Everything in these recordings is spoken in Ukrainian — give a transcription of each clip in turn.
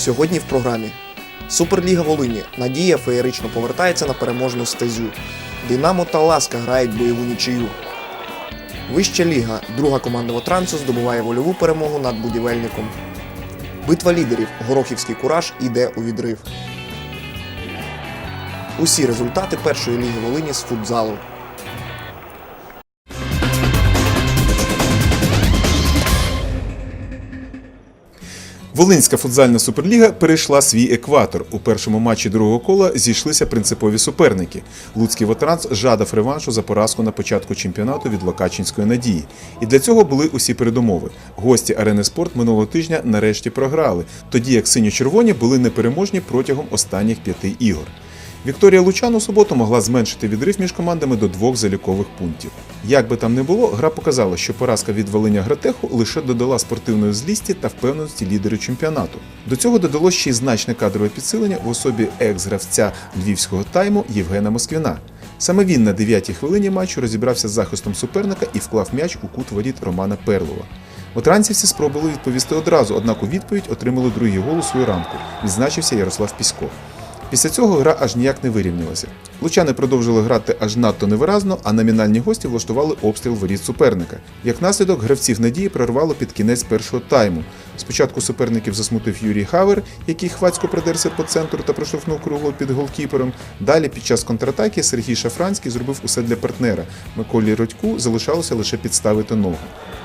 Сьогодні в програмі Суперліга Волині. Надія феєрично повертається на переможну стезю. Динамо та Ласка грають бойову нічию. Вища ліга. Друга команда Вотрансу здобуває вольову перемогу над будівельником. Битва лідерів. Горохівський кураж іде у відрив. Усі результати першої ліги Волині з футзалу. Волинська футзальна суперліга перейшла свій екватор. У першому матчі другого кола зійшлися принципові суперники. Луцький Вотранс жадав реваншу за поразку на початку чемпіонату від Локачинської надії. І для цього були усі передумови. Гості арени спорт минулого тижня нарешті програли, тоді як синьо-червоні були непереможні протягом останніх п'яти ігор. Вікторія Лучан у суботу могла зменшити відрив між командами до двох залікових пунктів. Як би там не було, гра показала, що поразка від Волиня Гратеху лише додала спортивної злісті та впевненості лідерів чемпіонату. До цього додалось ще й значне кадрове підсилення в особі екс-гравця львівського тайму Євгена Москвіна. Саме він на 9-й хвилині матчу розібрався з захистом суперника і вклав м'яч у кут воріт Романа Перлова. Отранцівці спробували відповісти одразу, однак у відповідь отримали другий гол у свою рамку. Відзначився Ярослав Пісько. Після цього гра аж ніяк не вирівнялася. Лучани продовжили грати аж надто невиразно, а номінальні гості влаштували обстріл воріт суперника. Як наслідок, гравців надії прорвало під кінець першого тайму. Спочатку суперників засмутив Юрій Хавер, який хвацько придерся по центру та проштовхнув кругло під голкіпером. Далі, під час контратаки, Сергій Шафранський зробив усе для партнера. Миколі Родьку залишалося лише підставити ногу.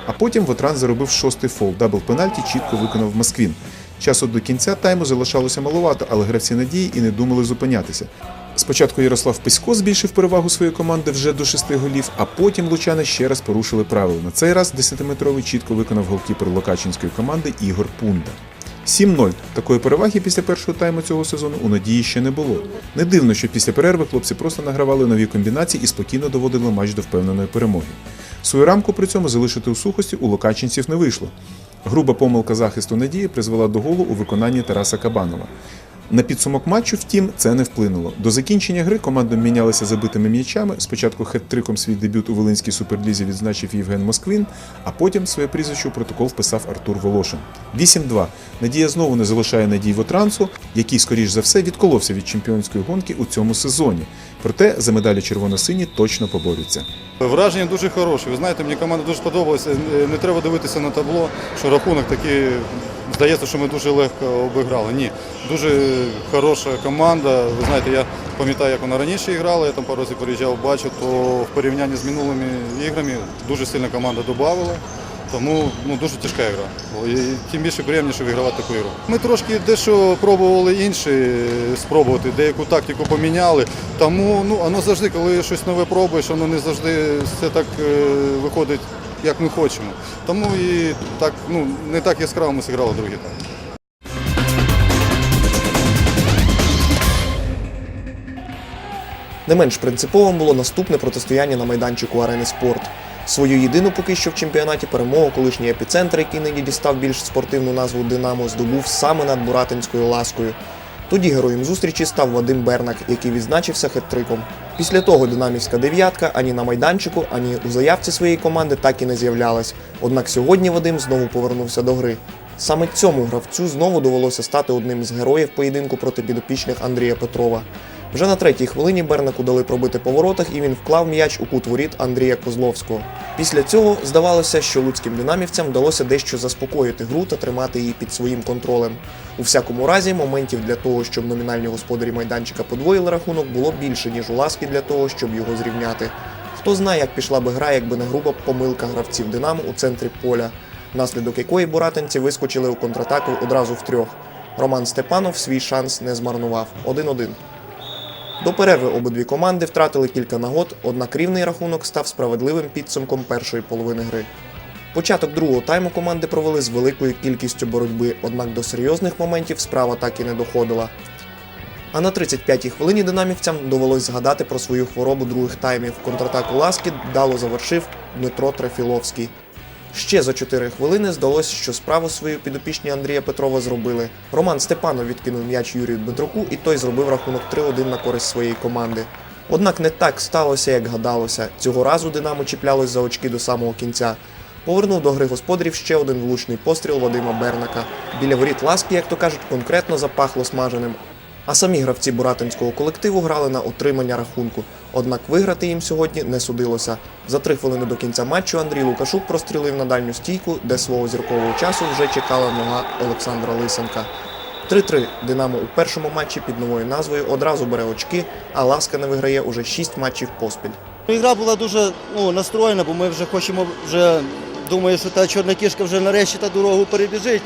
А потім Вотран заробив шостий фол. Дабл пенальті чітко виконав Москвін. Часу до кінця тайму залишалося маловато, але гравці надії і не думали зупинятися. Спочатку Ярослав Писько збільшив перевагу своєї команди вже до шести голів, а потім лучани ще раз порушили правила. На цей раз 10-метровий чітко виконав голкіпер Локачинської команди Ігор Пунда. 7-0. Такої переваги після першого тайму цього сезону у надії ще не було. Не дивно, що після перерви хлопці просто награвали нові комбінації і спокійно доводили матч до впевненої перемоги. Свою рамку при цьому залишити у сухості у локачинців не вийшло. Груба помилка захисту надії призвела до голу у виконанні Тараса Кабанова. На підсумок матчу, втім, це не вплинуло. До закінчення гри команди мінялися забитими м'ячами. Спочатку хет-триком свій дебют у Волинській суперлізі відзначив Євген Москвин, а потім своє прізвище у протокол вписав Артур Волошин. 8-2. Надія знову не залишає надій Вотрансу, який, скоріш за все, відколовся від чемпіонської гонки у цьому сезоні. Проте за медалі червоно-сині точно поборються. Враження дуже хороше. Ви знаєте, мені команда дуже сподобалася. Е, Не треба дивитися на табло, що рахунок такий. Здається, що ми дуже легко обіграли. Ні, дуже хороша команда. Ви знаєте, я пам'ятаю, як вона раніше грала, я там пару разів приїжджав, бачив, то в порівнянні з минулими іграми дуже сильна команда додавала. Тому ну, дуже тяжка гра. І тим більше приємніше вигравати таку ігру. Ми трошки дещо пробували інші спробувати, деяку тактику поміняли. Тому ну, воно завжди, коли щось нове пробуєш, воно не завжди все так е, виходить, як ми хочемо. Тому і так, ну, не так яскраво ми зіграли другий тайм. Не менш принциповим було наступне протистояння на майданчику арени спорт. Свою єдину поки що в чемпіонаті перемогу колишній епіцентр, який нині дістав більш спортивну назву Динамо, здобув саме над Буратинською ласкою. Тоді героєм зустрічі став Вадим Бернак, який відзначився хет-триком. Після того динамівська дев'ятка ані на майданчику, ані у заявці своєї команди так і не з'являлась. Однак сьогодні Вадим знову повернувся до гри. Саме цьому гравцю знову довелося стати одним з героїв поєдинку проти підопічних Андрія Петрова. Вже на третій хвилині Бернаку дали пробити по воротах, і він вклав м'яч у кут воріт Андрія Козловського. Після цього здавалося, що луцьким динамівцям вдалося дещо заспокоїти гру та тримати її під своїм контролем. У всякому разі, моментів для того, щоб номінальні господарі майданчика подвоїли рахунок, було більше, ніж у ласки для того, щоб його зрівняти. Хто знає, як пішла би гра, якби не груба помилка гравців Динамо у центрі поля, внаслідок якої буратинці вискочили у контратаку одразу втрьох. Роман Степанов свій шанс не змарнував 1-1. До перерви обидві команди втратили кілька нагод, однак рівний рахунок став справедливим підсумком першої половини гри. Початок другого тайму команди провели з великою кількістю боротьби, однак до серйозних моментів справа так і не доходила. А на 35-й хвилині динамівцям довелось згадати про свою хворобу других таймів. Контратаку ласки вдало завершив Дмитро Трефіловський. Ще за 4 хвилини здалося, що справу свою підопічні Андрія Петрова зробили. Роман Степанов відкинув м'яч Юрію Дмитруку, і той зробив рахунок 3-1 на користь своєї команди. Однак не так сталося, як гадалося. Цього разу Динамо чіплялось за очки до самого кінця. Повернув до гри господарів ще один влучний постріл Вадима Бернака. Біля воріт ласки, як то кажуть, конкретно запахло смаженим. А самі гравці буратинського колективу грали на отримання рахунку. Однак виграти їм сьогодні не судилося. За три хвилини до кінця матчу Андрій Лукашук прострілив на дальню стійку, де свого зіркового часу вже чекала нога Олександра Лисенка. 3-3 Динамо у першому матчі під новою назвою одразу бере очки, а Ласка не виграє уже 6 матчів поспіль. Ну, Ігра була дуже ну, настроєна, бо ми вже хочемо, вже думаю, що та чорна кішка вже нарешті та дорогу перебіжить.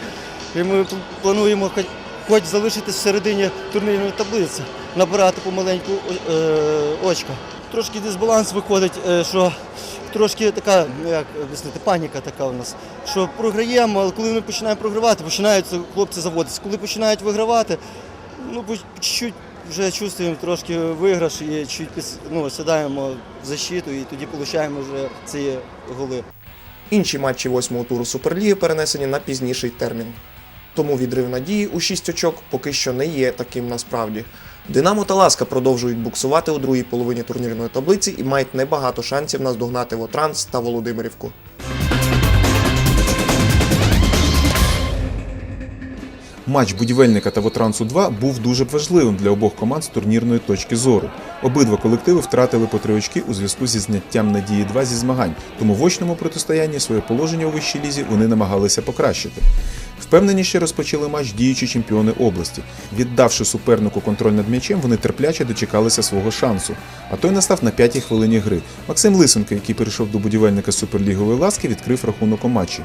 І ми плануємо хоч, залишитись всередині турнірної таблиці, набирати помаленьку е, очка. Трошки дисбаланс виходить, е, що трошки така, ну як об'яснити, паніка така у нас. Що програємо, але коли ми починаємо програвати, починають хлопці заводитися. Коли починають вигравати, ну чуть-чуть вже чувствуємо трошки виграш і чуть ну, сідаємо в защиту і тоді отримуємо вже ці голи. Інші матчі восьмого туру Суперліги перенесені на пізніший термін. Тому відрив надії у 6 очок поки що не є таким насправді. Динамо та Ласка продовжують буксувати у другій половині турнірної таблиці і мають небагато шансів наздогнати Вотранс та Володимирівку. Матч будівельника та Вотрансу 2 був дуже важливим для обох команд з турнірної точки зору. Обидва колективи втратили по три очки у зв'язку зі зняттям надії 2 зі змагань, тому в очному протистоянні своє положення у вищій лізі вони намагалися покращити. Впевненіше розпочали матч діючі чемпіони області. Віддавши супернику контроль над м'ячем, вони терпляче дочекалися свого шансу. А той настав на п'ятій хвилині гри. Максим Лисенко, який перейшов до будівельника суперлігової ласки, відкрив рахунок у матчі.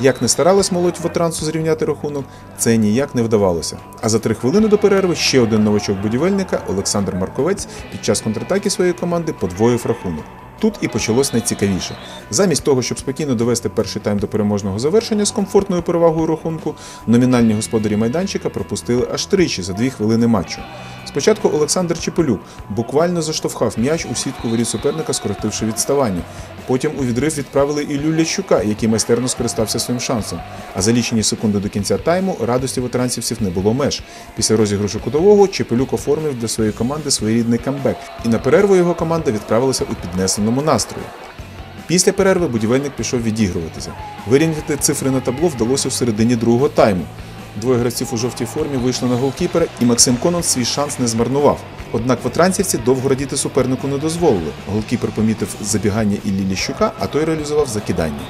Як не старалась молодь Вотрансу зрівняти рахунок, це ніяк не вдавалося. А за три хвилини до перерви ще один новачок будівельника Олександр Марковець під час контратаки своєї команди подвоїв рахунок. Тут і почалось найцікавіше. Замість того, щоб спокійно довести перший тайм до переможного завершення з комфортною перевагою рахунку, номінальні господарі майданчика пропустили аж тричі за дві хвилини матчу. Спочатку Олександр Чепелюк буквально заштовхав м'яч у сітку воріт суперника, скоротивши відставання. Потім у відрив відправили Іллю Лячука, який майстерно скористався своїм шансом. А за лічені секунди до кінця тайму радості ветеранцівців не було меж. Після розіграшу кутового Чепелюк оформив для своєї команди своєрідний камбек, і на перерву його команда відправилася у піднесеному настрої. Після перерви будівельник пішов відігруватися. Вирівняти цифри на табло вдалося у середині другого тайму. Двоє гравців у жовтій формі вийшли на голкіпера, і Максим Конон свій шанс не змарнував. Однак ватранцівці довго радіти супернику не дозволили. Голкіпер помітив забігання Іллі Ліщука, а той реалізував закидання.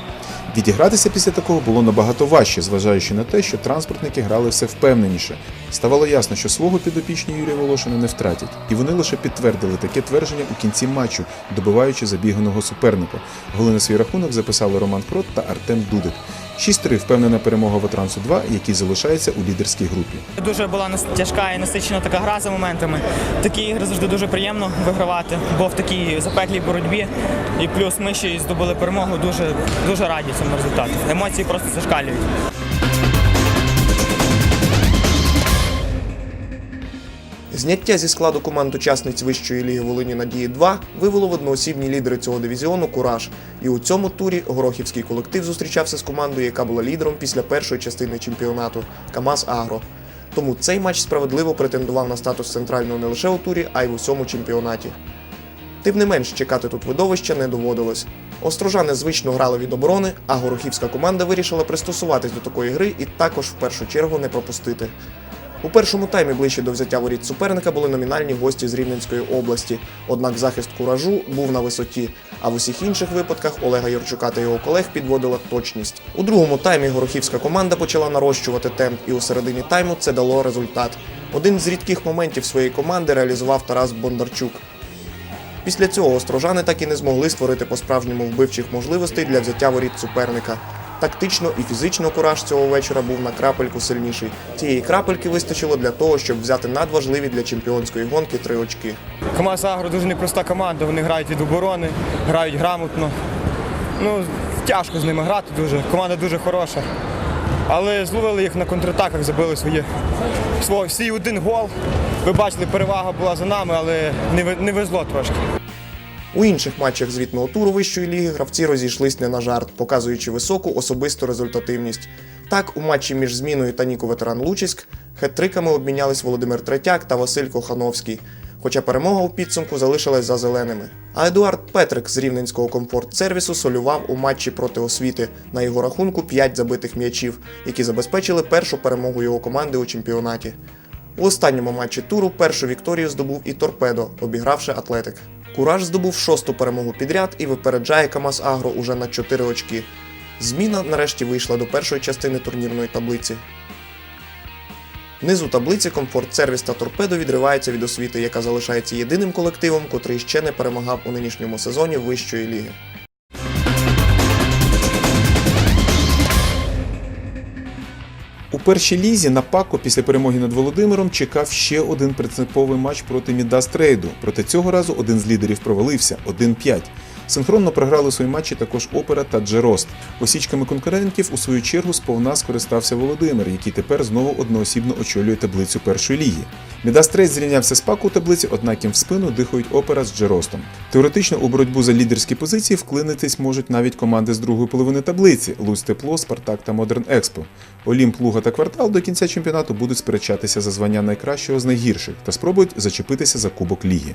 Відігратися після такого було набагато важче, зважаючи на те, що транспортники грали все впевненіше. Ставало ясно, що свого підопічні Юрія Волошина не втратять, і вони лише підтвердили таке твердження у кінці матчу, добиваючи забіганого суперника. Голи на свій рахунок записали Роман Крот та Артем Дудик. 6-3 впевнена перемога Ватрансу 2, який залишається у лідерській групі. Дуже була тяжка і насичена така гра за моментами. Такі ігри завжди дуже приємно вигравати, бо в такій запеклій боротьбі. І плюс ми ще й здобули перемогу. Дуже дуже раді цьому результату. Емоції просто зашкалюють. Зняття зі складу команд учасниць Вищої ліги Волині Надії 2 вивело в одноосібні лідери цього дивізіону Кураж. І у цьому турі Горохівський колектив зустрічався з командою, яка була лідером після першої частини чемпіонату КАМАЗ Агро. Тому цей матч справедливо претендував на статус центрального не лише у турі, а й в усьому чемпіонаті. Тим не менш, чекати тут видовища не доводилось. Острожани звично грали від оборони, а горохівська команда вирішила пристосуватись до такої гри і також в першу чергу не пропустити. У першому таймі ближче до взяття воріт суперника були номінальні гості з Рівненської області. Однак захист куражу був на висоті. А в усіх інших випадках Олега Юрчука та його колег підводила точність. У другому таймі горохівська команда почала нарощувати темп, і у середині тайму це дало результат. Один з рідких моментів своєї команди реалізував Тарас Бондарчук. Після цього острожани так і не змогли створити по-справжньому вбивчих можливостей для взяття воріт суперника. Тактично і фізично кураж цього вечора був на крапельку сильніший. Цієї крапельки вистачило для того, щоб взяти надважливі для чемпіонської гонки три очки. КамАЗ Агро дуже непроста команда. Вони грають від оборони, грають грамотно. Ну, тяжко з ними грати дуже. Команда дуже хороша. Але зловили їх на контратаках, забили свої, свій, один гол. Ви бачили, перевага була за нами, але не везло трошки. У інших матчах звітного туру вищої ліги гравці розійшлись не на жарт, показуючи високу особисту результативність. Так, у матчі між зміною та Ніко Ветеран Лучиськ хет-триками обмінялись Володимир Третяк та Василь Кохановський. хоча перемога у підсумку залишилась за зеленими. А Едуард Петрик з рівненського комфорт-сервісу солював у матчі проти освіти. На його рахунку 5 забитих м'ячів, які забезпечили першу перемогу його команди у чемпіонаті. У останньому матчі туру першу вікторію здобув і Торпедо, обігравши Атлетик. Кураж здобув шосту перемогу підряд і випереджає Камаз Агро уже на 4 очки. Зміна нарешті вийшла до першої частини турнірної таблиці. Низу таблиці комфорт сервіс та торпедо відриваються від освіти, яка залишається єдиним колективом, котрий ще не перемагав у нинішньому сезоні вищої ліги. Першій лізі на Пако після перемоги над Володимиром чекав ще один принциповий матч проти Мідастрейду. Проте цього разу один з лідерів провалився 1-5. Синхронно програли свої матчі також Опера та Джерост. Осічками конкурентів у свою чергу сповна скористався Володимир, який тепер знову одноосібно очолює таблицю першої ліги. Мідастрейд зрівнявся з Пако у таблиці, однак їм в спину дихають Опера з Джеростом. Теоретично у боротьбу за лідерські позиції вклинитись можуть навіть команди з другої половини таблиці Луць Тепло, Спартак та Модерн Експо. Олімп, Луга та Квартал до кінця чемпіонату будуть сперечатися за звання найкращого з найгірших та спробують зачепитися за кубок ліги.